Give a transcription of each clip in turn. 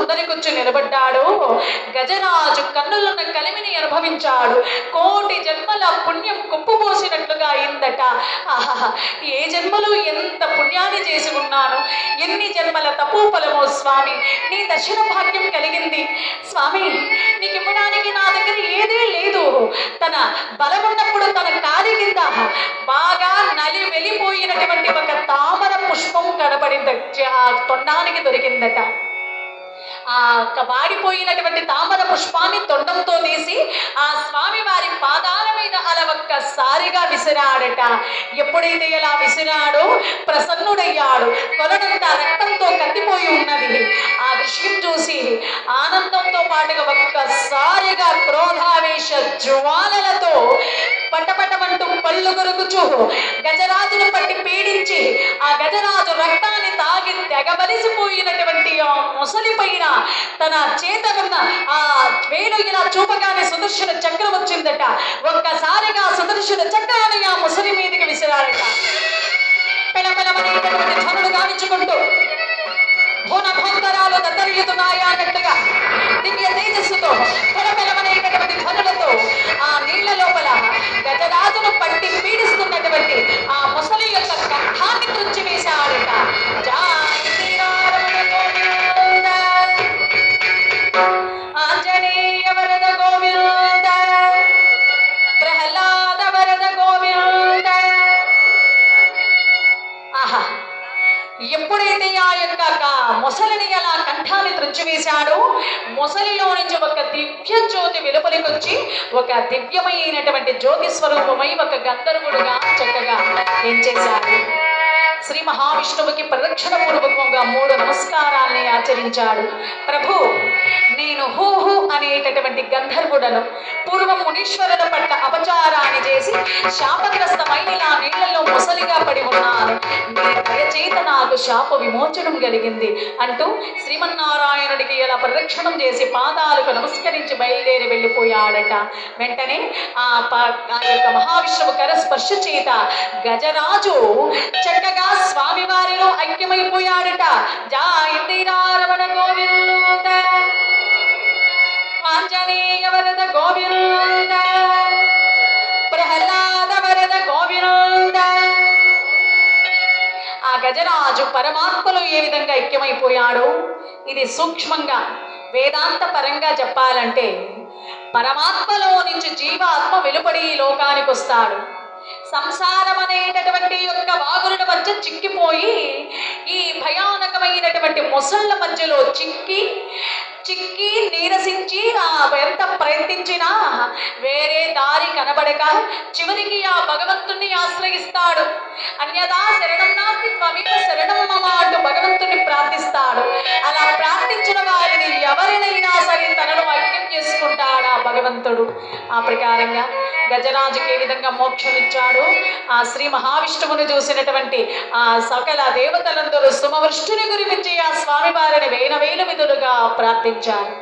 ముందరికొచ్చి నిలబడ్డాడో. గజరాజు కన్నులున్న కలిమిని అనుభవించాడు. కోటి జన్మల పుణ్యం కుప్పుపోసినట్లుగా అయిందట. ఆహా ఏ జన్మలో ఎంత పుణ్యాన్ని చేసి ఉన్నాను? ఎన్ని జన్మల తపోఫలమో స్వామి నీ దర్శన భాగ్యం కలిగింది. స్వామి నీకు ఇవ్వడానికి నా దగ్గర ఏదీ లేదు. తన బలమున్నప్పుడు తన కాలి కింద బాగా నలి వెళ్ళిపోయినటువంటి ఒక తామర పుష్పం కనబడిందట. ఆ తొండానికి దొరికిందట. వాడిపోయినటువంటి తామర పుష్పాన్ని తొండంతో తీసి ఆ స్వామి వారి పాదాల మీద అలా ఒక్కసారిగా విసిరాడట. ఎప్పుడైతే ఇలా విసిరాడో ప్రసన్నుడయ్యాడు. కొనడంతా రక్తంతో కత్తిపోయి ఉన్నది. ఆ విషయం చూసి ఆనందంతో పాటుగా ఒక్కసారిగా క్రోధావేశ జ్వాలలతో పటపటమంటూ పళ్ళు కొరుకుచూ గజరాజును పట్టి పీడించి ఆ గజరాజు రక్తాన్ని తాగి తెగబలిసిపోయినటువంటి ఆ ముసలి పైన తన చేత ఉన్న ఆ వేణు ఇలా చూపగానే సుదర్శన చక్రం వచ్చిందట. ఒక్కసారిగా సుదర్శన చక్రాన్ని ఆ ముసలి మీదకి విసిరాడట. పిలపిలమనేటటువంటి ధ్వనులు గావించుకుంటూ భూన భోంతరాలు దత్తరిల్లుతున్నాయా అన్నట్టుగా కంఠాన్ని ముసలిలో మొసలిలో నుంచి ఒక దివ్య జ్యోతి వెలుపలికొచ్చి ఒక దివ్యమైనటువంటి జ్యోతి స్వరూపమై ఒక గంధర్వుడుగా చక్కగా ఏం చేశాడు? శ్రీ మహావిష్ణువుకి ప్రదక్షిణ పూర్వకంగా మూడు నమస్కారాల్ని ఆచరించాడు. ప్రభు నేను హూహు అనేటటువంటి గంధర్వుడను పూర్వం మునీశ్వరుల పట్ల అపచారాన్ని చేసి శాపగ్రస్తమైన నా నీళ్ళలో ముసలిగా పడి ఉన్నాను. నీ దయచేత నాకు శాప విమోచనం కలిగింది అంటూ శ్రీమన్నారాయణుడికి ఇలా ప్రదక్షిణం చేసి పాదాలకు నమస్కరించి బయలుదేరి వెళ్ళిపోయాడట. వెంటనే ఆ యొక్క మహావిష్ణువు కరస్పర్శ చేత గజరాజు చక్కగా స్వామి వారిలో ఐక్యమైపోయాడట జాయంతిరారమణ గోవింద. ఆంజనేయ వరద గోవింద. ప్రహ్లాద వరద గోవింద. ఆ గజరాజు పరమాత్మలో ఏ విధంగా ఐక్యమైపోయాడో ఇది సూక్ష్మంగా వేదాంత పరంగా చెప్పాలంటే పరమాత్మలో నుంచి జీవాత్మ వెలుపడి ఈ లోకానికి వస్తాడు సంసారం అనేటటువంటి యొక్క వాగుల మధ్య చిక్కిపోయి ఈ భయానకమైనటువంటి మొసళ్ళ మధ్యలో చిక్కి చిక్కి నీరసించి ఆ ఎంత ప్రయత్నించినా వేరే దారి కనబడక చివరికి ఆ భగవంతుణ్ణి ఆశ్రయిస్తాడు. అన్యదా శరణం నాస్తి త్వమేవ ఆ ప్రకారంగా గజరాజుకి ఏ విధంగా మోక్షం ఇచ్చాడు? ఆ శ్రీ మహావిష్ణువును చూసినటువంటి ఆ సకల దేవతలందరూ సుమవృష్టిని గురించి ఆ స్వామి వారిని వేల వేల విధులుగా ప్రార్థించారు.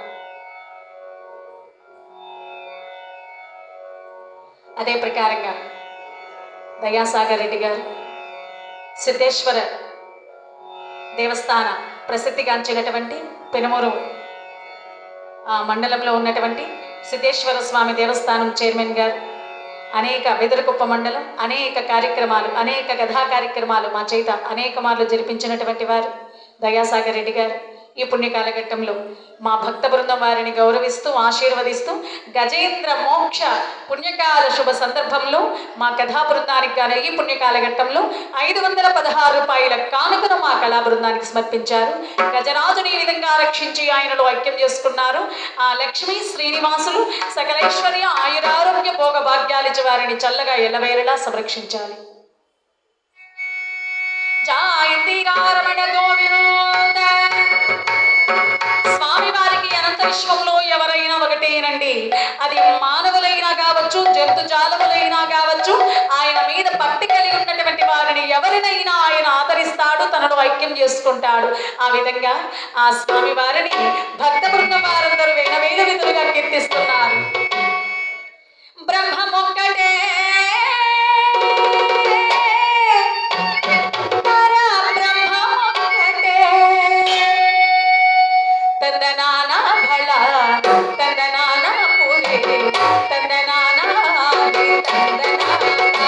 అదే ప్రకారంగా దయాసాగర్ రెడ్డి గారు సిద్ధేశ్వర దేవస్థాన ప్రసిద్ధిగాంచినటువంటి పెనుమూరు ఆ మండలంలో ఉన్నటువంటి సిద్ధేశ్వర స్వామి దేవస్థానం చైర్మన్ గారు అనేక వెదురుకుప్ప మండలం అనేక కార్యక్రమాలు అనేక కథా కార్యక్రమాలు మా చేత అనేక మార్లు జరిపించినటువంటి వారు. దయాసాగర్ రెడ్డి గారు ఈ పుణ్యకాలఘట్టంలో మా భక్త బృందం వారిని గౌరవిస్తూ ఆశీర్వదిస్తూ గజేంద్ర మోక్ష పుణ్యకాల శుభ సందర్భంలో మా కథా బృందానికి గాను ఈ పుణ్యకాలఘట్టంలో ఐదు వందల పదహారు రూపాయల కానుకను మా కళా బృందానికి సమర్పించారు. గజరాజుని ఈ విధంగా రక్షించి ఆయనలో ఐక్యం చేసుకున్నారు. ఆ లక్ష్మీ శ్రీనివాసులు సకలైశ్వర్య ఆయురారోగ్య భోగ భాగ్యాలిచ్చి వారిని చల్లగా ఎల్లవేళలా సంరక్షించాలి. గోవింద స్వామి వారికి అనంత విశ్వంలో ఎవరైనా ఒకటేనండి. అది మానవులైనా కావచ్చు జంతు జాలములైనా కావచ్చు ఆయన మీద భక్తి కలిగి ఉన్నటువంటి వారిని ఎవరినైనా ఆయన ఆదరిస్తాడు తనను ఐక్యం చేసుకుంటాడు. ఆ విధంగా ఆ స్వామి వారిని భక్త బృందం వారందరూ వినవే తందనానా పూరి తందనానా తందనానా